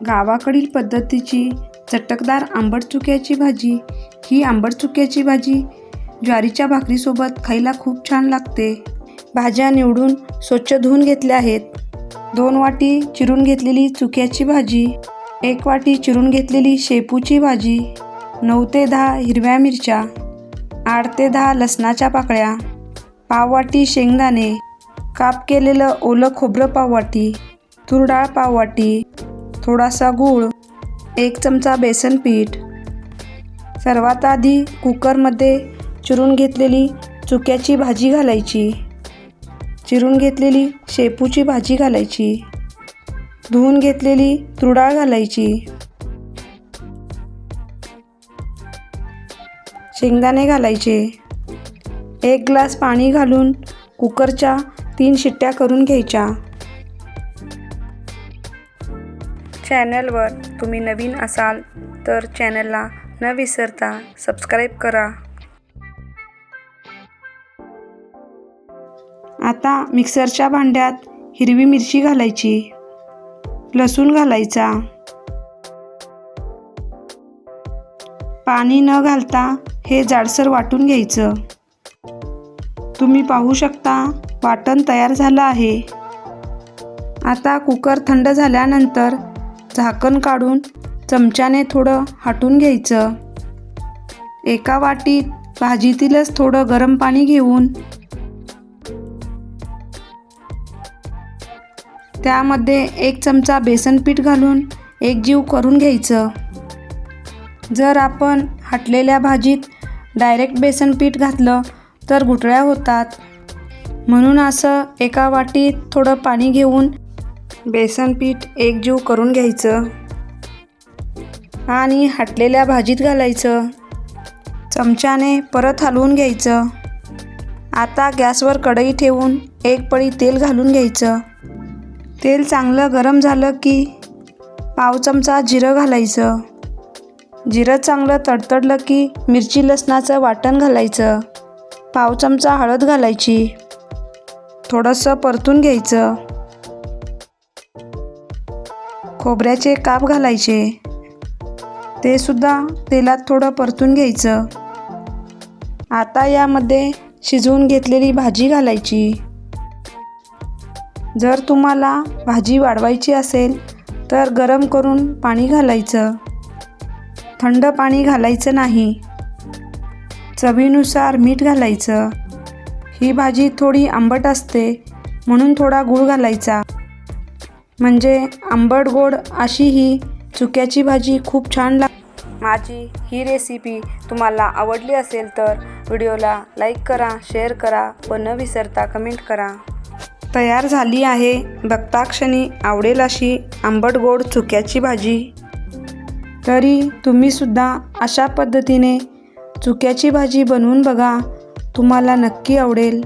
गावाकडील पद्धतीची चटकदार आंबट चुक्याची भाजी. ही आंबट चुक्याची भाजी ज्वारीच्या भाकरीसोबत खायला खूप छान लागते. भाज्या निवडून स्वच्छ धुवून घेतल्या आहेत. दोन वाटी चिरून घेतलेली चुक्याची भाजी एक वाटी चिरून घेतलेली शेपूची भाजी नऊ ते दहा हिरव्या मिरच्या आठ ते दहा लसणाच्या पाकळ्या पाववाटी शेंगदाणे काप केलेलं ओलं खोबरं पाववाटी तुरडाळ पाववाटी थोडासा गूळ एक चमचा बेसन पीठ. सर्वात आधी कुकरमध्ये चिरून घेतलेली चुक्याची भाजी घालायची. चिरून घेतलेली शेपूची भाजी घालायची. धुवून घेतलेली तुरडाळ घालायची. शेंगदाणे घालायचे. एक ग्लास पाणी घालून कुकरच्या तीन शिट्ट्या करून घ्यायच्या. चॅनलवर तुम्ही नवीन असाल तर चॅनलला न विसरता सबस्क्राईब करा. आता मिक्सरच्या भांड्यात हिरवी मिरची घालायची. लसूण घालायचा. पाणी न घालता हे जाडसर वाटून घ्यायचं. तुम्ही पाहू शकता वाटण तयार झालं आहे. आता कुकर थंड झाल्यानंतर झाकण काढून चमच्याने थोडं हाटून घ्यायचं. एका वाटीत भाजीतीलच थोडं गरम पाणी घेऊन त्यामध्ये एक चमचा बेसन पीठ घालून एकजीव करून घ्यायचं. जर आपण हटलेल्या भाजीत डायरेक्ट बेसन पीठ घातलं तर गुठळ्या होतात. म्हणून असं एका वाटीत थोडं पाणी घेऊन बेसन पीठ एकजीव करून घ्यायचं. आणि हटलेल्या भाजीत घालायचं. चमच्याने परत हलवून घ्यायचं. आता गॅसवर कढई ठेवून एक पळी तेल घालून घ्यायचं. तेल चांगलं गरम झालं की पाव चमचा जिरं घालायचं. जिरं चांगलं तडतडलं की मिरची लसणाचं वाटण घालायचं. पाव चमचा हळद घालायची. थोडंसं परतून घ्यायचं. खोबऱ्याचे काप घालायचे. ते सुद्धा तेलात थोडं परतून घ्यायचं. आता यामध्ये शिजवून घेतलेली भाजी घालायची. जर तुम्हाला भाजी वाढवायची असेल तर गरम करून पाणी घालायचं. थंड पाणी घालायचं नाही. चवीनुसार मीठ घालायचं. ही भाजी थोडी आंबट असते म्हणून थोडा गूळ घालायचा. म्हणजे आंबट गोड अशी ही चुक्याची भाजी खूप छान लाग माझी ही रेसिपी तुम्हाला आवडली असेल तर व्हिडिओला लाईक करा शेअर करा व न विसरता कमेंट करा. तयार झाली आहे बघताक्षणी आवडेल अशी आंबट गोड चुक्याची भाजी. तरी तुम्हीसुद्धा अशा पद्धतीने चुक्याची भाजी बनवून बघा तुम्हाला नक्की आवडेल.